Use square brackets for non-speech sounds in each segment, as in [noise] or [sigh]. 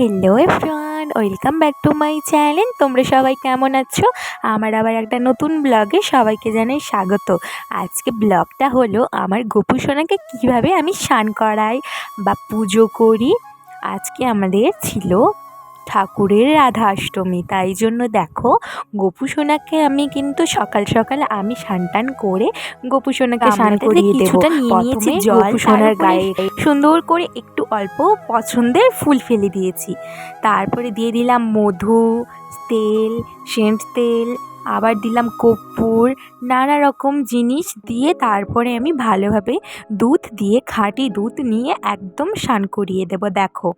Hello everyone welcome back to my channel তোমরা সবাই কেমন আছো? আমার আবার একটা নতুন ব্লগে সবাইকে জানাই স্বাগত। আজকে ব্লগটা হলো আমার গোপু সোনাকে কীভাবে আমি স্নান করাই বা পুজো করি। আজকে আমাদের ছিল ঠাকুরের রাধা অষ্টমী তাই জন্য দেখো গোপু সোনাকে আমি কিন্তু সকাল সকাল আমি স্নান টান করে গোপু সোনাকে স্নান করিয়ে দেবো। নিয়ে নিয়েছি জল, সোনার গায়ে সুন্দর করে একটু অল্প পছন্দের ফুল ফেলে দিয়েছি। তারপরে দিয়ে দিলাম মধু তেল সেন্ট তেল আবার দিলাম কর্পূর নানা রকম জিনিস দিয়ে তারপরে আমি ভালোভাবে দুধ দিয়ে খাঁটি দুধ নিয়ে একদম স্নান করিয়ে দেবো। দেখো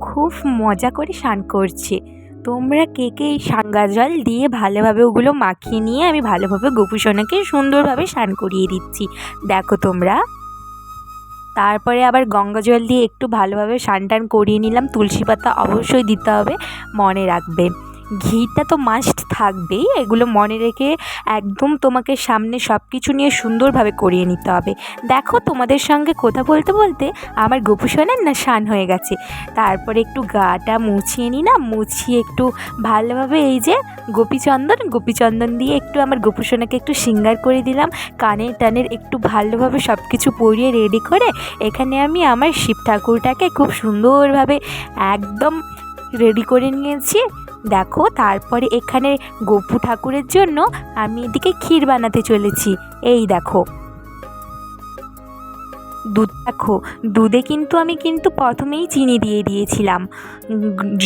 খুব মজা করে স্নান করছে। তোমরা কে কে এই সাঙ্গা জল দিয়ে ভালোভাবে ওগুলো মাখিয়ে নিয়ে আমি ভালোভাবে গোপুসোনাকে সুন্দরভাবে স্নান করিয়ে দিচ্ছি। দেখো তোমরা। তারপরে আবার গঙ্গা জল দিয়ে একটু ভালোভাবে স্নান টান করিয়ে নিলাম। তুলসী পাতা অবশ্যই দিতে হবে। মনে রাখবে। ঘিটা তো মাস্ট থাকবেই। এগুলো মনে রেখে একদম তোমাকে সামনে সব কিছু নিয়ে সুন্দরভাবে করিয়ে নিতে হবে। দেখো তোমাদের সঙ্গে কথা বলতে বলতে আমার গোপুসোনার না স্নান হয়ে গেছে। তারপরে একটু গাটা মুছিয়ে নিলাম, মুছিয়ে একটু ভালোভাবে এই যে গোপীচন্দন গোপীচন্দন দিয়ে একটু আমার গোপুসোনাকে একটু সিঙ্গার করে দিলাম। কানের টানের একটু ভালোভাবে সব কিছু পরিয়ে রেডি করে এখানে আমি আমার শিব ঠাকুরটাকে খুব সুন্দরভাবে একদম রেডি করে নিয়েছি। দেখো, তারপরে এখানে গোপু ঠাকুরের জন্য আমি এদিকে ক্ষীর বানাতে চলেছি। এই দেখো। দুধ দেখো, দুধে কিন্তু আমি কিন্তু প্রথমেই চিনি দিয়ে দিয়েছিলাম।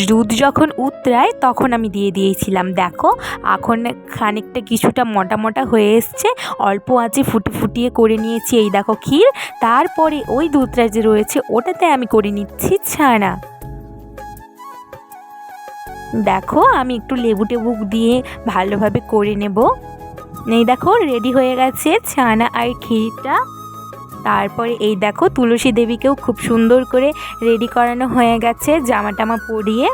দুধ যখন উতরায় তখন আমি দিয়ে দিয়েছিলাম। দেখো, এখন খানিকটা কিছুটা মোটা মোটা হয়ে এসছে, অল্প আঁচে ফুটি ফুটিয়ে করে নিয়েছি এই দেখো ক্ষীর। তারপরে ওই দুধটা যে রয়েছে, ওটাতে আমি করে নিচ্ছি ছানা। দেখো, আমি একটু লেবু টেবু দিয়ে ভালোভাবে করে নেব। এই দেখো রেডি হয়ে গেছে ছানা আর ক্ষীরটা। তারপরে এই দেখো, তুলসী দেবীকেও খুব সুন্দর করে রেডি করানো হয়ে গেছে জামা টামা পরিয়ে।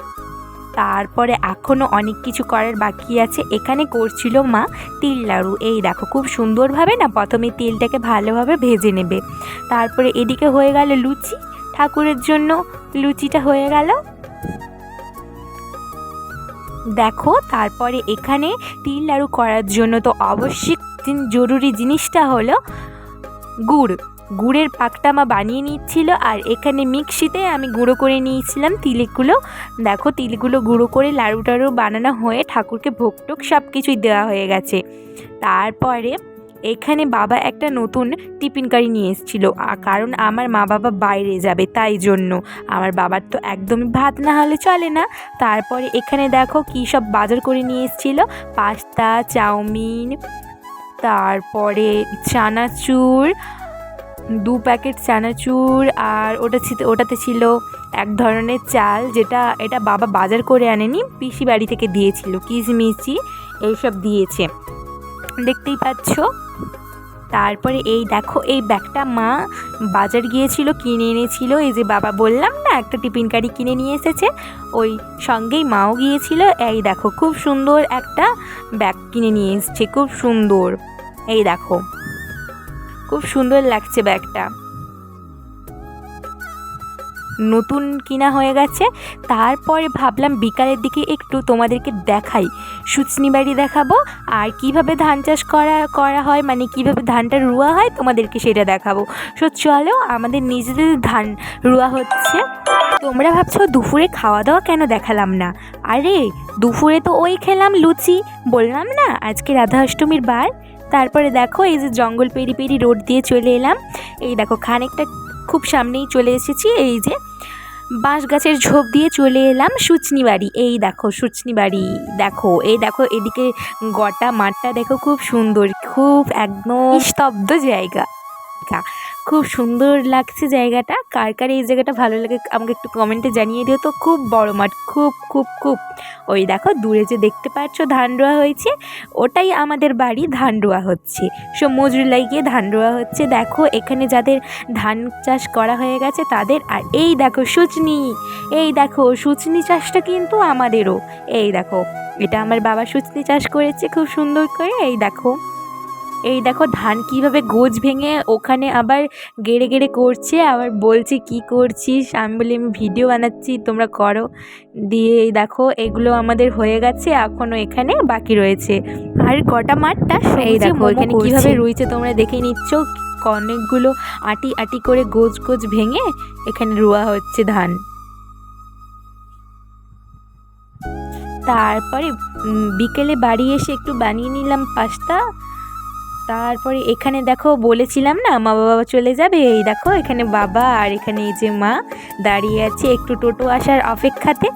তারপরে এখনও অনেক কিছু করার বাকি আছে। এখানে করছিল মা তিল লাড়ু। এই দেখো, খুব সুন্দরভাবে না, প্রথমে তিলটাকে ভালোভাবে ভেজে নেবে। তারপরে এদিকে হয়ে গেল লুচি। ঠাকুরের জন্য লুচিটা হয়ে গেল। দেখো, তারপরে এখানে তিল লাড়ু করার জন্য তো অবশ্যই জরুরি জিনিসটা হলো গুড়। গুড়ের পাকটা আমার বানিয়ে নিচ্ছিল আর এখানে মিক্সিতে আমি গুঁড়ো করে নিয়েছিলাম তিলগুলো। দেখো, তিলগুলো গুঁড়ো করে লাড়ু টাড়ু বানানো হয়ে ঠাকুরকে ভোগ টোক সব কিছুই দেওয়া হয়ে গেছে। তারপরে এখানে বাবা একটা নতুন টিফিন নিয়ে এসেছিল। কারণ আমার মা বাবা বাইরে যাবে তাই জন্য। আমার বাবার তো একদমই ভাত না হলে চলে না। তারপরে এখানে দেখো কী সব বাজার করে নিয়ে এসেছিল। পাস্তা, চাউমিন, তারপরে চানাচুর, দু প্যাকেট চানাচুর আর ওটা ওটাতে ছিল এক ধরনের চাল যেটা, এটা বাবা বাজার করে আনেনি, পিসি বাড়ি থেকে দিয়েছিল। কিশমিশি, এইসব দিয়েছে। দেখতেই পাচ্ছ? তারপরে এই দেখো, এই ব্যাগটা মা বাজার গিয়েছিল, কিনে এনেছিল। এই যে বাবা বললাম না, একটা টিফিন কারি কিনে নিয়ে এসেছে। ওই সঙ্গেই মাও গিয়েছিল। এই দেখো, খুব সুন্দর একটা ব্যাগ কিনে নিয়ে এসছে, খুব সুন্দর। এই দেখো, খুব সুন্দর লাগছে ব্যাগটা। নতুন কিনা হয়ে গেছে। তারপরে ভাবলাম বিকালের দিকে একটু তোমাদেরকে দেখাই। সুচনি বাড়ি দেখাবো। আর কীভাবে ধান চাষ করা করা হয় মানে কীভাবে ধানটা রুয়া হয়, তোমাদেরকে সেটা দেখাবো। সো চলো, আমাদের নিজেদের ধান রুয়া হচ্ছে। তোমরা ভাবছ দুপুরে খাওয়া দাওয়া কেন দেখালাম না? আরে, দুপুরে তো ওই খেলাম লুচি, বললাম না, আজকে রাধা অষ্টমীর বার। তারপরে দেখো, এই যে জঙ্গল পেরি পেরি রোড দিয়ে চলে এলাম। এই দেখো, খানিকটা খুব সামনেই চলে এসেছি, এই যে বাঁশ গাছের ঝোপ দিয়ে চলে এলাম সুচনি বাড়ি এই দেখো সুচনি বাড়ি দেখো, এই দেখো, এদিকে গটা মাঠটা দেখো, খুব সুন্দর, খুব একদম স্তব্ধ জায়গা। খুব সুন্দর লাগছে জায়গাটা। কার কার এই জায়গাটা ভালো লাগে আমাকে একটু কমেন্টে জানিয়ে দিও তো। খুব বড় মাঠ, খুব খুব খুব। ওই দেখো, দূরে যে দেখতে পাচ্ছ ধান রোয়া হয়েছে, ওটাই আমাদের বাড়ি ধান রোয়া হচ্ছে। সব মজুর লাগিয়ে ধান রোয়া হচ্ছে। দেখো, এখানে যাদের ধান চাষ করা হয়ে গেছে তাদের, আর এই দেখো সুচনি, এই দেখো সুচনি চাষটা কিন্তু আমাদেরও। এই দেখো, এটা আমার বাবা সুচনি চাষ করেছে খুব সুন্দর করে, এই দেখো। এই দেখো ধান কীভাবে গোছ ভেঙে ওখানে আবার গেড়ে গেড়ে করছে আবার বলছে কি করছিস? আমি বলি আমি ভিডিও বানাচ্ছি তোমরা করো। দিয়ে এই দেখো এগুলো আমাদের হয়ে গেছে এখনও এখানে বাকি রয়েছে। আর কটা মাঠটা এই দেখো এখানে কীভাবে রয়েছে তোমরা দেখে নিচ্ছ অনেকগুলো আটি আটি করে গোজ গোছ ভেঙে এখানে রোয়া হচ্ছে ধান। তারপরে বিকেলে বাড়ি এসে একটু বানিয়ে নিলাম পাস্তা। তারপরে এখানে দেখো বলেছিলাম না, মা বাবা চলে যাবে। এই দেখো এখানে বাবা আর এখানে এই যে মা দাঁড়িয়ে আছে একটু টোটো আসার অপেক্ষাতে।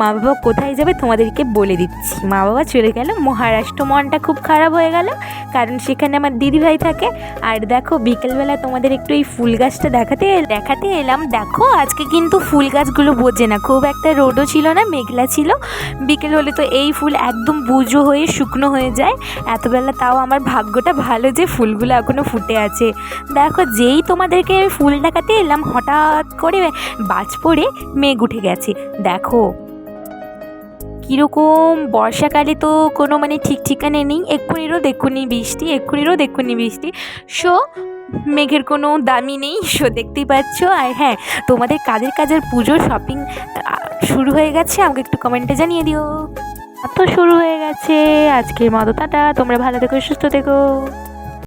মা বাবা কোথায় যাবে তোমাদেরকে বলে দিচ্ছি। মা বাবা চলে গেল। মহারাষ্ট্র মনটা খুব খারাপ হয়ে গেল, কারণ সেখানে আমার দিদিভাই থাকে। আর দেখো, বিকেলবেলা তোমাদের একটু এই ফুল গাছটা দেখাতে দেখাতে এলাম। দেখো, আজকে কিন্তু ফুল গাছগুলো বোঝে না। খুব একটা রোডও ছিল না, মেঘলা ছিল। বিকেল হলে তো এই ফুল একদম বুজো হয়ে শুকনো হয়ে যায়। এতবেলা তাও আমার ভাগ্যটা ভালো যে ফুলগুলো এখনও ফুটে আছে। দেখো, যেই তোমাদেরকে আমি ফুল দেখাতে এলাম, হঠাৎ করে বাজ পড়ে মেঘ উঠে গেছে। দেখো। কীরকম বর্ষাকালে তো কোনো মানে ঠিক ঠিকানে নেই। এক্ষুনিরও দেখুনি বৃষ্টি, এক্ষুনিরও দেখুনি বৃষ্টি। সো, মেঘের কোনো দামি নেই, [laughs] সো দেখতেই পাচ্ছ। আর হ্যাঁ তোমাদের কাজের কাজের পুজোর শপিং শুরু হয়ে গেছে? আমাকে একটু কমেন্টে জানিয়ে দিও। তো শুরু হয়ে গেছে। আজকের মতো, টাটা। তোমরা ভালো থেকো, সুস্থ থেকো।